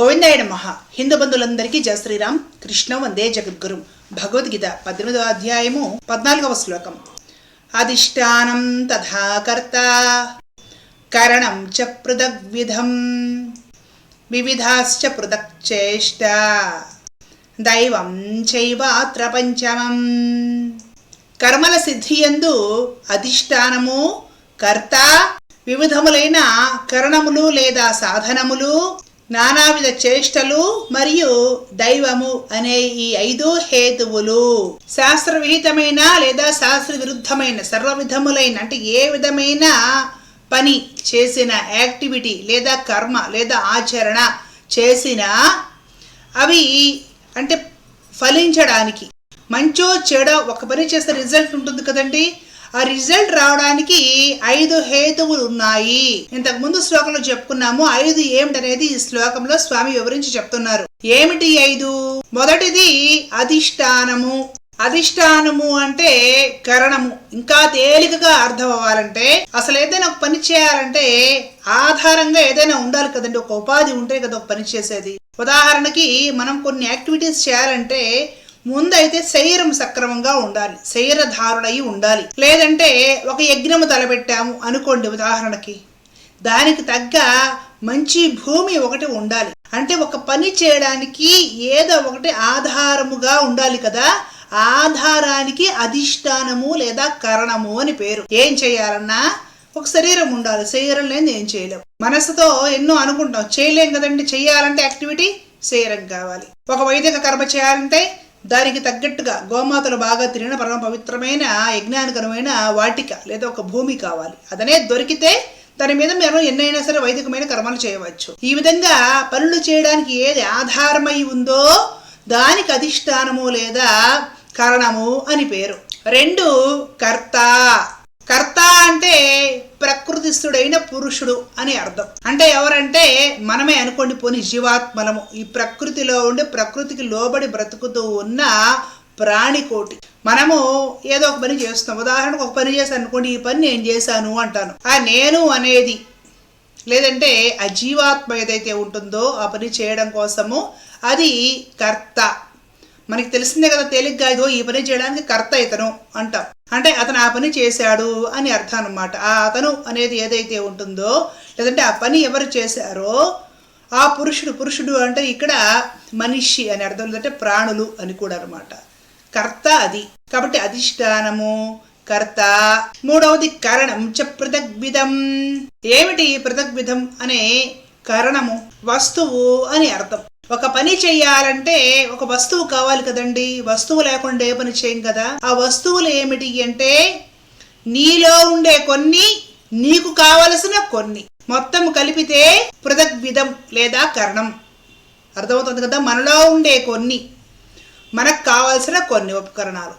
గోవిందాయ నమః. హిందూ బంధువులందరికీ జయ శ్రీరామ్. కృష్ణ వందే జగద్గురు. భగవద్గీత పద్దెనిమిదవ అధ్యాయము పద్నాలుగవ శ్లోకం. అధిష్టానం తథా కర్త. కరణం చ పృథగ్విధం. వివిధాశ్చ పృథక్ చేష్ట దైవం చైవాత్ర పంచమం కర్మల సిద్ధియందు అధిష్టానము కర్త వివిధములైన కరణములు లేదా సాధనములు నానావిధ చేష్టలు మరియు దైవము అనే ఈ ఐదు హేతువులు. శాస్త్ర విహితమైన లేదా శాస్త్ర విరుద్ధమైన సర్వ విధములైన అంటే ఏ విధమైన పని చేసిన యాక్టివిటీ లేదా కర్మ లేదా ఆచరణ చేసిన అవి అంటే ఫలించడానికి మంచో చెడో ఒక పని చేస్తే రిజల్ట్ ఉంటుంది కదండి. ఆ రిజల్ట్ రావడానికి ఐదు హేతువులు ఉన్నాయి. ఇంతకు ముందు శ్లోకంలో చెప్పుకున్నాము ఐదు ఏమిటనేది ఈ శ్లోకంలో స్వామి వివరించి చెప్తున్నారు. ఏమిటి ఐదు? మొదటిది అధిష్టానము. అధిష్టానము అంటే కరణము. ఇంకా తేలికగా అర్థం అవ్వాలంటే అసలు ఏదైనా ఒక పని చేయాలంటే ఆధారంగా ఏదైనా ఉండాలి కదండి. ఒక ఉపాధి ఉంటే కదా ఒక పని చేసేది. ఉదాహరణకి మనం కొన్ని యాక్టివిటీస్ చేయాలంటే ముందైతే శరీరం సక్రమంగా ఉండాలి శరీరధారుడై ఉండాలి. లేదంటే ఒక యజ్ఞము తలపెట్టాము అనుకోండి ఉదాహరణకి. దానికి తగ్గ మంచి భూమి ఒకటి ఉండాలి. అంటే ఒక పని చేయడానికి ఏదో ఒకటి ఆధారముగా ఉండాలి కదా. ఆధారానికి అధిష్టానము లేదా కరణము అని పేరు. ఏం చేయాలన్నా ఒక శరీరం ఉండాలి. శరీరం లేని ఏం చేయలేము మనసుతో ఎన్నో అనుకుంటాం. చేయలేం కదండి. చేయాలంటే యాక్టివిటీ శరీరం కావాలి. ఒక వైదిక కర్మ చేయాలంటే దానికి తగ్గట్టుగా గోమాతలు బాగా తిరిగిన పరమ పవిత్రమైన యజ్ఞానుకరమైన వాటిక లేదా ఒక భూమి కావాలి. అదనే దొరికితే దాని మీద మీరు ఎన్నైనా సరే వైదికమైన కర్మలు చేయవచ్చు. ఈ విధంగా పనులు చేయడానికి ఏది ఆధారమై ఉందో దానికి అధిష్టానము లేదా కారణము అని పేరు. రెండు కర్త. కర్త అంటే ప్రకృతిస్థుడైన పురుషుడు అని అర్థం. అంటే ఎవరంటే మనమే అనుకోండి పోని జీవాత్మలము. ఈ ప్రకృతిలో ఉండి ప్రకృతికి లోబడి బ్రతుకుతూ ఉన్న ప్రాణికోటి మనము ఏదో ఒక పని చేస్తాం ఉదాహరణకు ఒక పని చేశాను అనుకోండి ఈ పని నేను చేశాను అంటాను. ఆ నేను అనేది లేదంటే ఆ జీవాత్మ ఏదైతే ఉంటుందో ఆ పని చేయడం కోసము అది కర్త. మనకి తెలిసిందే కదా తేలిగ్గా ఇదో ఈ పని చేయడానికి కర్త ఇతను అంటాం. అంటే అతను ఆ పని చేశాడు అని అర్థం అనమాట ఆ అతను అనేది ఏదైతే ఉంటుందో లేదంటే ఆ పని ఎవరు చేశారో ఆ పురుషుడు పురుషుడు అంటే ఇక్కడ మనిషి అని అర్థం లేదంటే ప్రాణులు అని కూడా అనమాట కర్త అది. కాబట్టి అధిష్టానము కర్త. మూడవది కరణం చ పృథగ్విధం. ఏమిటి పృథగ్విధం అనే కరణము? వస్తువు అని అర్థం. ఒక పని చేయాలంటే ఒక వస్తువు కావాలి కదండి. వస్తువు లేకుండా ఏ పని చేయం కదా? ఆ వస్తువులు ఏమిటి అంటే నీలో ఉండే కొన్ని నీకు కావలసిన కొన్ని. మొత్తం కలిపితే పృథగ్విధం లేదా కరణం. అర్థమవుతుంది కదా? మనలో ఉండే కొన్ని మనకు కావాల్సిన కొన్ని ఉపకరణాలు.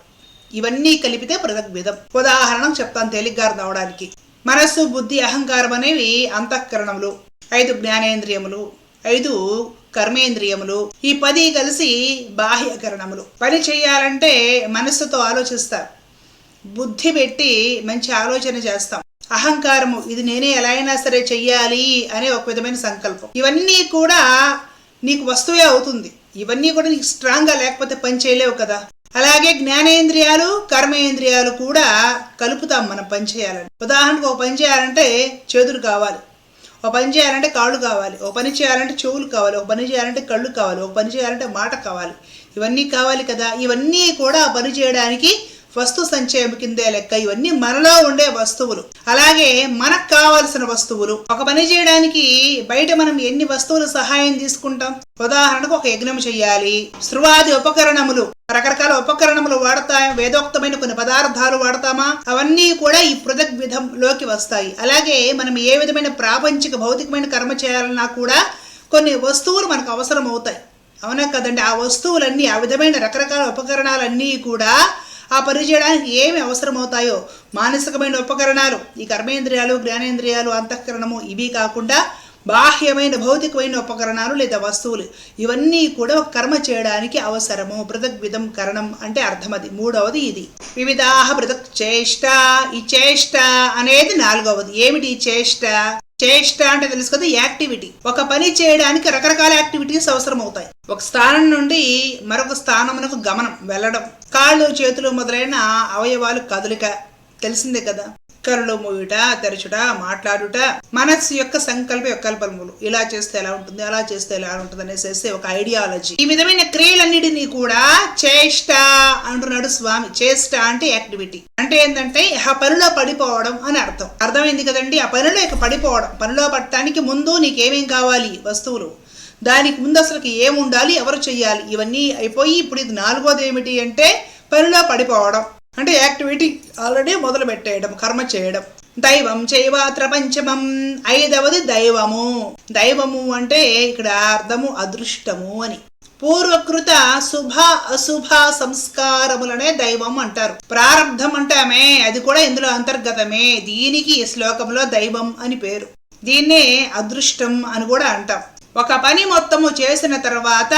ఇవన్నీ కలిపితే పృథగ్విధం. ఉదాహరణ చెప్తాను తేలిగ్గా అర్థం అవడానికి మనస్సు బుద్ధి అహంకారం అనేవి అంతఃకరణములు. ఐదు జ్ఞానేంద్రియములు ఐదు కర్మేంద్రియములు ఈ పది కలిసి బాహ్యకరణములు. పని చేయాలంటే మనస్సుతో ఆలోచిస్తారు. బుద్ధి పెట్టి మంచి ఆలోచన చేస్తాం. అహంకారము ఇది నేనే ఎలా అయినా సరే చెయ్యాలి అనే ఒక విధమైన సంకల్పం. ఇవన్నీ కూడా నీకు వస్తువే అవుతుంది. ఇవన్నీ కూడా నీకు స్ట్రాంగ్గా లేకపోతే పని చేయలేవు కదా. అలాగే జ్ఞానేంద్రియాలు కర్మేంద్రియాలు కూడా కలుపుతాం మనం పని చేయాలని. ఉదాహరణకు ఒక పని చేయాలంటే చేతులు కావాలి. ఒక పని చేయాలంటే కాళ్ళు కావాలి ఒక పని చేయాలంటే చెవులు కావాలి ఒక పని చేయాలంటే కళ్ళు కావాలి ఒక పని చేయాలంటే మాట కావాలి. ఇవన్నీ కావాలి కదా. ఇవన్నీ కూడా పని చేయడానికి వస్తు సంచయం కిందే లెక్క ఇవన్నీ మనలో ఉండే వస్తువులు. అలాగే మనకు కావాల్సిన వస్తువులు. ఒక పని చేయడానికి బయట మనం ఎన్ని వస్తువులు సహాయం తీసుకుంటాం? ఉదాహరణకు ఒక యజ్ఞం చేయాలి. శృవాది ఉపకరణములు. రకరకాల ఉపకరణములు వాడతాయి వేదోక్తమైన కొన్ని పదార్థాలు వాడతామా? అవన్నీ కూడా ఈ పృథక్ విధంలోకి వస్తాయి. అలాగే మనం ఏ విధమైన ప్రాపంచిక భౌతికమైన కర్మ చేయాలన్నా కూడా కొన్ని వస్తువులు మనకు అవసరం అవుతాయి అవునా కదండి? ఆ వస్తువులన్నీ ఆ విధమైన రకరకాల ఉపకరణాలన్నీ కూడా ఆ పని చేయడానికి ఏమి అవసరమవుతాయో మానసికమైన ఉపకరణాలు ఈ కర్మేంద్రియాలు జ్ఞానేంద్రియాలు అంతఃకరణము ఇవి కాకుండా బాహ్యమైన భౌతికమైన ఉపకరణాలు లేదా వస్తువులు. ఇవన్నీ కూడా కర్మ చేయడానికి అవసరము. పృథక్ విధం కరణం అంటే అర్థమది. మూడవది ఇది. వివిధాహ పృథక్ చేష్ట ఈ చేష్ట అనేది నాలుగవది. ఏమిటి ఈ చేష్ట? చేష్ట అంటే తెలుసు కదా యాక్టివిటీ. ఒక పని చేయడానికి రకరకాల యాక్టివిటీస్ అవసరం అవుతాయి ఒక స్థానం నుండి మరొక స్థానమునకు గమనం వెళ్ళడం. కాళ్ళు చేతులు మొదలైన అవయవాలు కదలిక. తెలిసిందే కదా? కళ్ళు మూయుట తెరచుట మాట్లాడుట మనస్సు యొక్క సంకల్ప వికల్పములు ఇలా చేస్తే ఎలా ఉంటుంది అలా చేస్తే ఎలా ఉంటుంది అనేసి ఒక ఐడియాలజీ ఈ విధమైన క్రియలన్నిటినీ కూడా చేష్ట అంటున్నాడు స్వామి. చేష్ట అంటే యాక్టివిటీ అంటే ఏంటంటే ఆ పనిలో పడిపోవడం అని అర్థం. అర్థమైంది కదండి? ఆ పనిలో ఇక పడిపోవడం. పనిలో పడటానికి ముందు నీకేమేం కావాలి? వస్తువులు. దానికి ముందు అసలుకి ఏముండాలి? ఎవరు చెయ్యాలి? ఇవన్నీ అయిపోయి ఇప్పుడు ఇది నాలుగోది ఏమిటి అంటే పనిలో పడిపోవడం. అంటే యాక్టివిటీ ఆల్రెడీ మొదలు పెట్టేయడం కర్మ చేయడం. దైవం చేయవాత్ర పంచమం ఐదవది దైవము. దైవము అంటే ఇక్కడ అర్థము అదృష్టము అని. పూర్వకృత శుభ అశుభ సంస్కారములనే దైవం అంటారు. ప్రారంధం అంటామే అది కూడా ఇందులో అంతర్గతమే. దీనికి ఈ శ్లోకంలో దైవం అని పేరు. దీన్నే అదృష్టం అని కూడా అంటాం. ఒక పని మొత్తము చేసిన తర్వాత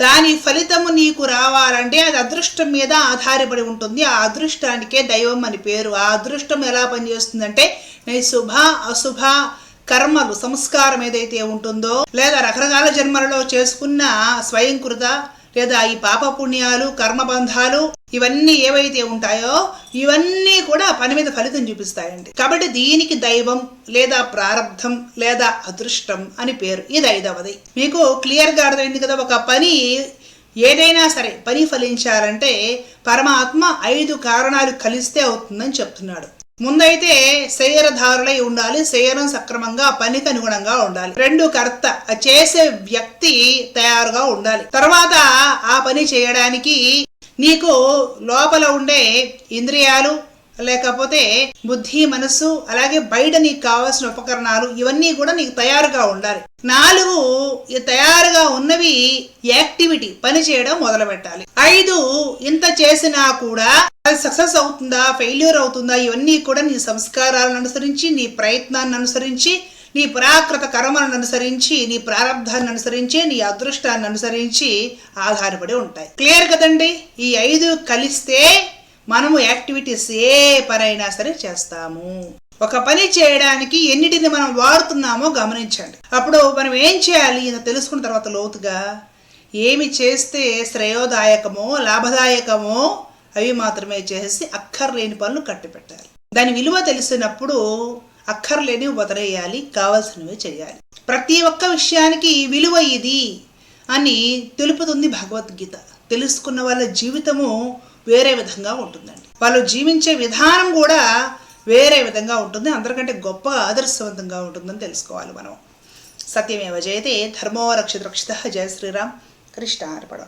దాని ఫలితము నీకు రావాలంటే అది అదృష్టం మీద ఆధారపడి ఉంటుంది. ఆ అదృష్టానికే దైవం అని పేరు. ఆ అదృష్టం ఎలా పనిచేస్తుందంటే నీ శుభ అశుభ కర్మలు సంస్కారం ఏదైతే ఉంటుందో లేదా రకరకాల జన్మలలో చేసుకున్న స్వయంకృత లేదా ఈ పాప పుణ్యాలు కర్మబంధాలు ఇవన్నీ ఏవైతే ఉంటాయో ఇవన్నీ కూడా పని మీద ఫలితం చూపిస్తాయండి. కాబట్టి దీనికి దైవం లేదా ప్రారంధం లేదా అదృష్టం అని పేరు. ఇది ఐదవది. మీకు క్లియర్గా అర్థమైంది కదా ఒక పని ఏదైనా సరే పని ఫలించాలంటే పరమాత్మ ఐదు కారణాలు కలిస్తే అవుతుందని చెప్తున్నాడు. ముందైతే శయరధారులై ఉండాలి శయనం సక్రమంగా పనికి అనుగుణంగా ఉండాలి. రెండు కర్త చేసే వ్యక్తి తయారుగా ఉండాలి. తర్వాత ఆ పని చేయడానికి నీకు లోపల ఉండే ఇంద్రియాలు లేకపోతే బుద్ధి మనస్సు అలాగే బయట నీకు కావాల్సిన ఉపకరణాలు ఇవన్నీ కూడా నీకు తయారుగా ఉండాలి. నాలుగు తయారుగా ఉన్నవి యాక్టివిటీ పని చేయడం మొదలు పెట్టాలి ఐదు ఇంత చేసినా కూడా అది సక్సెస్ అవుతుందా ఫెయిల్యూర్ అవుతుందా ఇవన్నీ కూడా నీ సంస్కారాలను అనుసరించి నీ ప్రయత్నాన్ని అనుసరించి నీ పురాకృత కర్మలను అనుసరించి నీ ప్రారంధాన్ని అనుసరించి నీ అదృష్టాన్ని అనుసరించి ఆధారపడి ఉంటాయి. క్లియర్ కదండి? ఈ ఐదు కలిస్తే మనము యాక్టివిటీస్ ఏ పనైనా సరే చేస్తాము. ఒక పని చేయడానికి ఎన్నిటిని మనం వాడుతున్నామో గమనించండి. అప్పుడు మనం ఏం చేయాలి తెలుసుకున్న తర్వాత లోతుగా ఏమి చేస్తే శ్రేయోదాయకమో లాభదాయకమో అవి మాత్రమే చేసి అక్కర్లేని పనులు కట్టిపెట్టాలి. దాని విలువ తెలిసినప్పుడు అక్కర్లేని వదిలేయాలి కావాల్సినవి చేయాలి. ప్రతి ఒక్క విషయానికి విలువ ఇది అని తెలుపుతుంది భగవద్గీత. తెలుసుకున్న వాళ్ళ జీవితము వేరే విధంగా ఉంటుందండి. వాళ్ళు జీవించే విధానం కూడా వేరే విధంగా ఉంటుంది. అందరికంటే గొప్ప ఆదర్శవంతంగా ఉంటుందని తెలుసుకోవాలి మనం. సత్యమేవ జయతే ధర్మో రక్షిత రక్షిత. జయ శ్రీరామ్. కృష్ణ అర్పణం